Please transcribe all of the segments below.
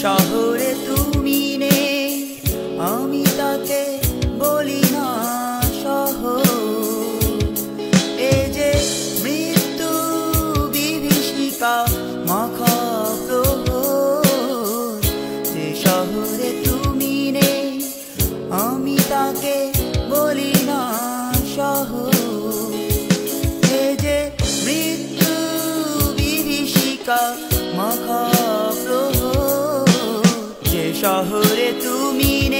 শহরে তুমি নে আমি তাকে বলি না সহ এ যে মৃত্যু বিভীষিকা মাখ যে শহরে তুমি নে আমি তাকে বলি না সহ এ যে মৃত্যু বিভীষিকা মাখ প্রহ শহরে তুমি নেই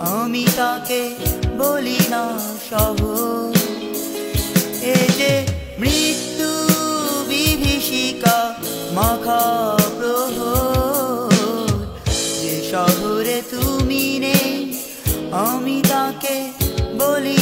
আমি তাকে বলি না সহ। এ যে মৃত্যু বিভীষিকা মাখা প্রহর যে শহরে তুমি নেই, আমি তাকে বলি